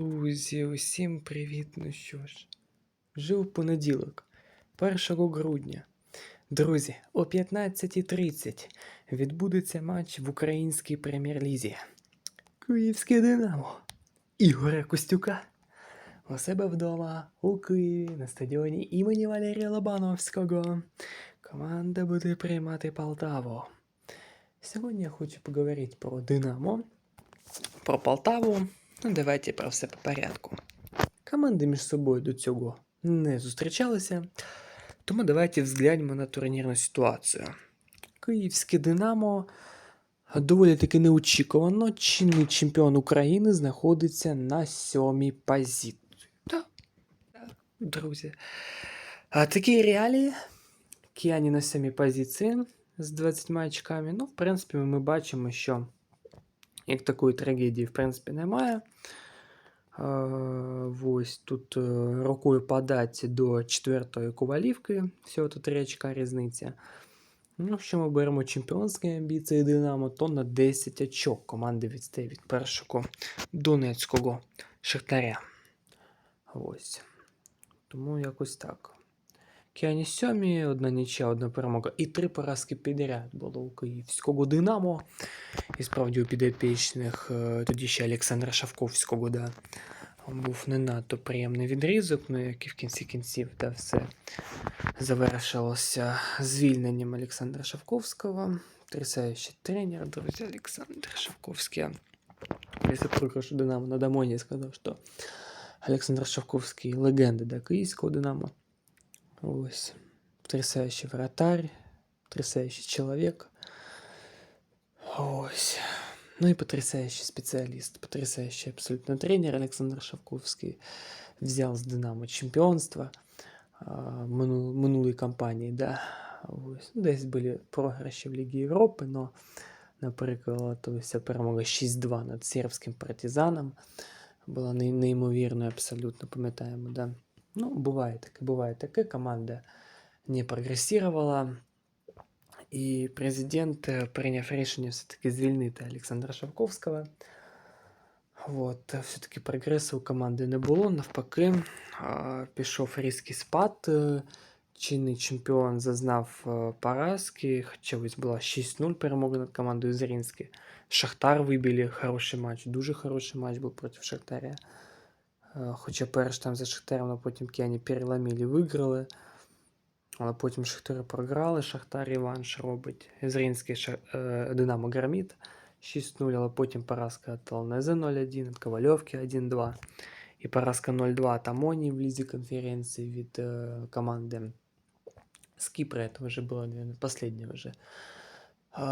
Друзі, усім привіт! Ну що ж, жив понеділок, 1 грудня. Друзі, о 15.30 відбудеться матч в українській прем'єр-лізі. Київське Динамо. Ігоря Костюка. У себе вдома у Києві на стадіоні імені Валерія Лобановського. Команда буде приймати Полтаву. Сьогодні я хочу поговорити про Динамо, про Полтаву. Ну, давайте про все по порядку. Команди між собою до цього не зустрічалися, тому давайте взглянемо на турнірну ситуацію. Київське Динамо доволі таки неочікувано. Чинний чемпіон України знаходиться на сьомій позиції. Так, так, друзі. А такі реалії. Кіані на сьомій позиції з 20 очками. Ну, в принципі, ми бачимо, що як такої трагедії, в принципі, немає. Ось тут е, рукою подати до четвертої ковалівки, всього тут 3 очка різниця. Ну, якщо ми беремо чемпіонські амбіції Динамо, то на 10 очок команди відстає від першого Донецького Шахтаря. Ось. Тому якось так. Кіані сьомі, одна нічия, одна перемога. І три поразки підряд було у київського Динамо. І справді у підопічних тоді ще Олександра Шавковського, да, був не надто приємний відрізок, ну як і в кінці кінців, да, все завершилося звільненням Олександра Шавковського. Трясаючий тренер, друзі, Олександр Шавковський. Після програшу Динамо на Дамоні сказав, що Олександр Шавковський легенда да, київського Динамо. Ось. Потрясающий вратарь, потрясающий человек. Ось. Ну и потрясающий специалист, потрясающий абсолютно тренер Александр Шавковский. Взял с Динамо чемпіонство а, мину, минулої кампанії, да. Ось. Ну, Десь були програші в Лігі Європи, но, наприклад, ось перемога 6-2 над сербським партизаном була ней- неймовірною абсолютно, пам'ятаємо, да. Ну, буває таке, буває таке. Команда не прогресувала. І президент е, прийняв рішення все-таки звільнити Олександра Шавковського. От, все-таки прогресу у команди не було. Навпаки, пішов різкий спад. е, Чинний чемпіон зазнав поразки, хоча ось була 6-0 перемога над командою Зрінський. Шахтар вибили хороший матч, дуже хороший матч був проти Шахтаря. Е, Хоча перш там за Шахтарем, а потім Кіані переломили, виграли. Але потім Шахтари програли, Шахтар реванш робить. Зрінський Ша... е, Динамо Громіт 6-0, але потім поразка від Талнезе 0-1, від Ковальовки 1-2. І поразка 0-2 від Амоні в лізі конференції від е, команди з Кіпра. Це вже було, последнє вже. Е,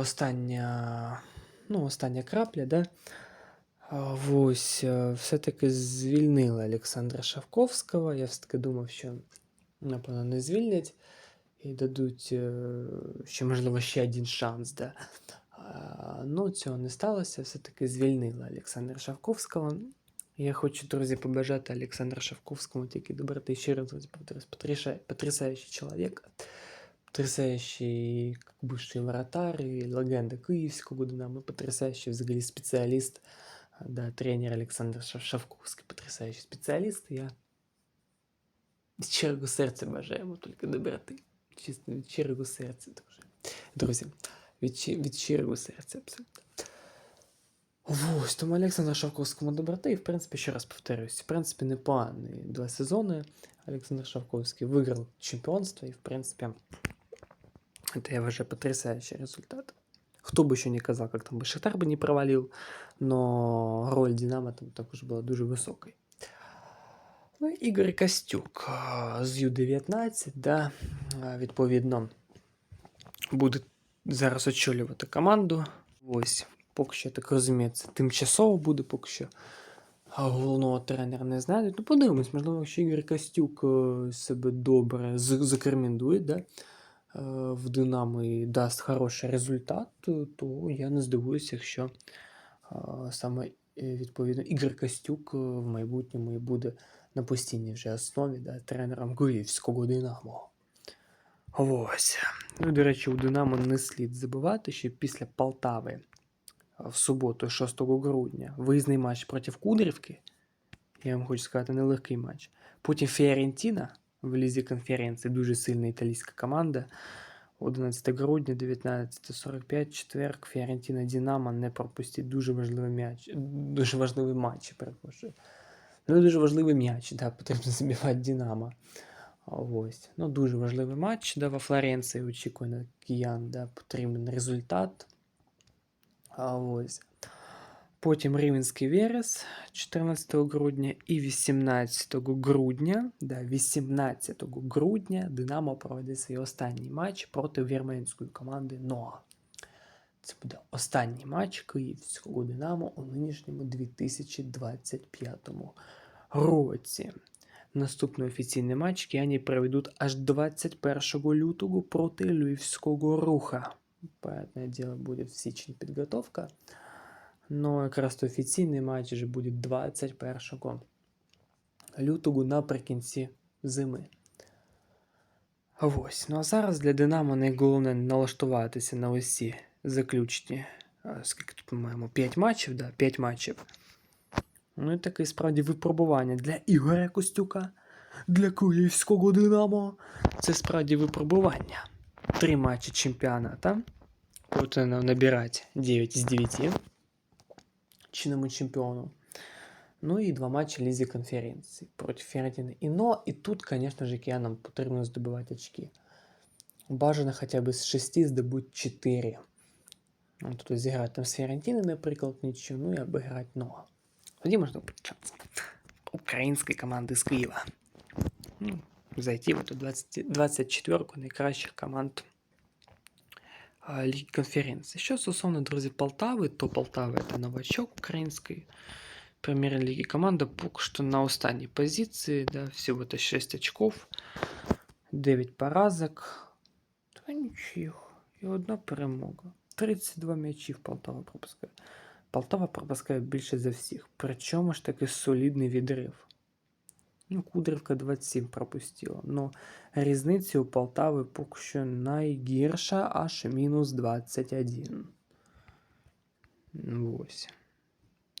остання, ну, остання крапля, да? Ось, е, все-таки звільнили Олександра Шавковського. Я все-таки думав, що, напевно, не звільнять і дадуть е, ще, можливо, ще один шанс. Да? Ну, цього не сталося. Все-таки звільнили Олександра Шавковського. Я хочу, друзі, побажати Олександру Шавковському тільки доброти. Ще раз, потрясающий чоловік, потрясающий бывший вратарь, легенда київського Динамо, потрясающий взагалі спеціаліст. Да, тренер Олександр Шав- Шавковський, потрясаючий спеціаліст. Я від щирого серця бажаю йому тільки доброти. Чисто від щирого серця, друзі. Друзі, від, щи- від щирого серця абсолютно. Ось, тому Олександр Шавковському доброти, і в принципі, ще раз повторюсь, в принципі, непогані два сезони. Олександр Шавковський виграв чемпіонство, і в принципі, це я вважаю потрясаючий результат. Кто бы еще не казал, как там бы Шахтар бы не провалил, но роль Динамо там також була дуже високою. Ну, і Ігор Костюк а, з Ю-19, да, а, відповідно, буде зараз очолювати команду. Ось, поки що, я так розумію, це тимчасово буде, поки що а, головного тренера не знайдуть. Ну, подивимось, можливо, якщо Ігор Костюк е, себе добре з- закремендує, да, е, в Динамо і дасть хороший результат, то- я не здивуюся, якщо е, саме е, відповідно Ігор Костюк е, в майбутньому і буде на постійній вже основі да, тренером Київського Динамо. Ось. Ну, до речі, у Динамо не слід забувати, що після Полтави е, в суботу, 6 грудня, виїзний матч проти Кудрівки Я вам хочу сказати, нелегкий матч. Потім Фіорентіна в лізі конференції, дуже сильна італійська команда. 11 грудня, 19.45, четверг, Фіорентіна Дінамо не пропустіть. Дуже важливий м'яч. Дуже важливий матч, перепрошую. Ну, дуже важливий м'яч, да, потрібно забивати Динамо. Ось. Ну, дуже важливий матч, да, во Флоренції очікує на киян, да, потрібен результат. А ось. Потім Рівенський Верес 14 грудня і 18 грудня, да, 18 грудня Динамо проведе свій останній матч проти вірменської команди Ноа. Це буде останній матч київського Динамо у нинішньому 2025 році. Наступний офіційний матч кияні проведуть аж 21 лютого проти Львівського руха. Понятное дело, буде в січні підготовка. Ну, якраз офіційний матч вже буде 21 лютого наприкінці зими. Ось. Ну а зараз для Динамо найголовне налаштуватися на усі заключні. а, Скільки тут ми маємо? 5 матчів, да? 5 матчів. Ну і таке справді випробування для Ігоря Костюка, для Київського Динамо. Це справді випробування. Три матчі чемпіоната. Потрібно набирати 9 із 9 чинному чемпіону. Ну і два матчі Лізі конференції проти Фіорентіни. І но, і тут, звісно ж, киянам потрібно здобувати очки. Бажано хоча б з 6 здобути 4. Ну, Тут зіграти там з Фіорентіни, наприклад, нічого, ну і обіграти Ноа. Тоді можна почати української команди з Києва. Ну, зайти в эту 20, 24 найкращих команд а, Ліги конференції. Що стосовно, друзі, Полтави, то Полтава це новачок української прем'єр-ліги. Команда поки що на останній позиції, да, всього то 6 очков, 9 поразок, та нічого, і одна перемога. 32 м'ячів Полтава пропускає. Полтава пропускає більше за всіх. Причому ж таки солідний відрив. Ну, Кудрівка 27 пропустила. Но різниця у Полтави поки що найгірша, аж мінус 21. Ну, Ось.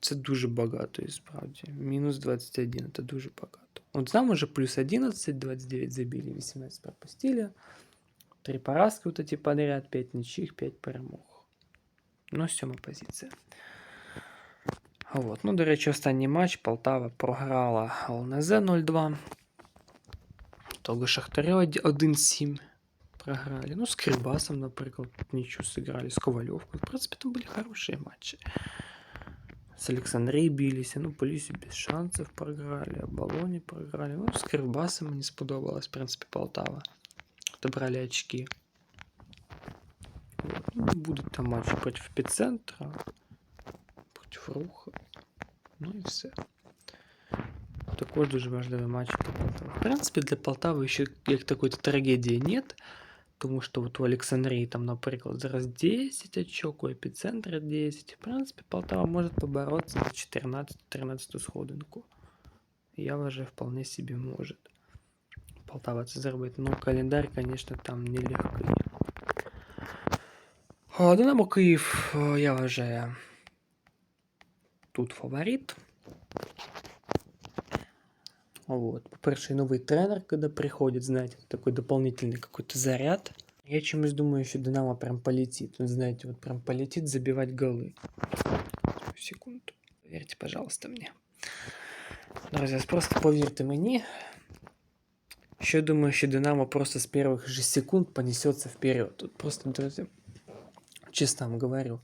Це дуже багато, і справді. Мінус 21 це дуже багато. От там уже плюс 11, 29 забили, 18 пропустили. Три поразки вот эти подряд, 5 ничьих, 5 перемог. Ну, сьома позиція. А От. Ну, до речі, останній матч Полтава програла ЛНЗ 0-2. Того Шахтаря 1-7 програли. Ну, с Кривбасом, например, ничего сыграли, с Ковалевкой. В принципе, там были хорошие матчи. С Александрией бились, ну, Полісі без шансів програли, Оболоні програли. Ну, з Кривбасом мені сподобалось, в принципі, Полтава. Отобрали очки. Вот. Ну, будуть там матчі проти Епіцентра, проти Руха. Ну і все. Також дуже важливий матч для Полтави. В принципі, для Полтави ще як такої трагедії нет. Тому що от у Олександрії там, наприклад, зараз 10 очок, у епіцентра 10. В принципі, Полтава може поборотися за 14-13 сходинку. Я вважаю, вполне собі може. Полтава це зробить. Ну, календар, звісно, там нелегкий. А, Динамо Київ, е, я вважаю, тут фаворит. Вот. По-перше, новый тренер, когда приходит, знаете, такой дополнительный какой-то заряд. Я чомусь думаю, что Динамо прям полетит. Вот, знаете, вот прям полетит забивать голы. Секунду. Поверьте, пожалуйста, мне. Друзья, просто поверьте. Що я думаю, що Динамо просто з перших же секунд понесется вперед. Тут просто, друзья, честно вам говорю.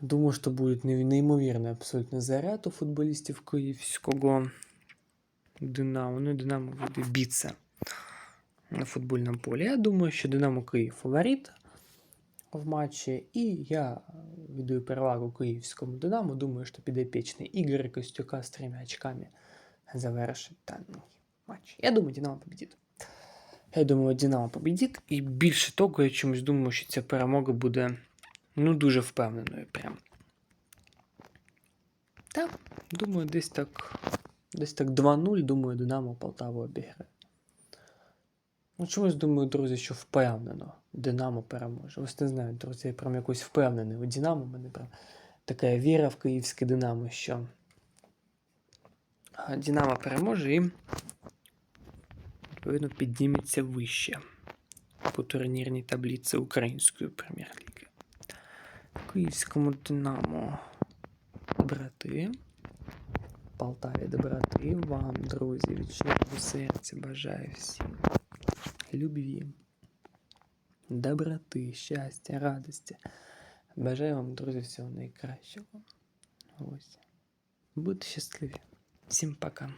Думаю, что будет не- неимоверный абсолютно заряд у футболистів київського Динамо. Ну, Динамо буде битися на футбольному полі. Я думаю, що Динамо Київ фаворит в матчі. І я віддаю перевагу київському Динамо. Думаю, що підопічний Ігор Костюка з трьома очками завершить даний матч. Я думаю, Динамо победить. Я думаю, Динамо победить. І більше того, я чомусь думаю, що ця перемога буде ну, дуже впевненою. Прям. Так, думаю, десь так. Десь так 2-0, думаю, Динамо Полтаву обіграє. Ну, чомусь думаю, друзі, що впевнено. Динамо переможе. Ось не знаю, друзі, я прям якось впевнений у Динамо. У мене прям така віра в київське Динамо, що Динамо переможе і відповідно підніметься вище по турнірній таблиці Української прем'єр-ліги. Київському Динамо доброти. Полтаві доброти. Вам, друзі, від щирого серця бажаю всім любві, доброти, щастя, радості. Бажаю вам, друзі, всього найкращого. Ось. Будьте щасливі. Всім пока.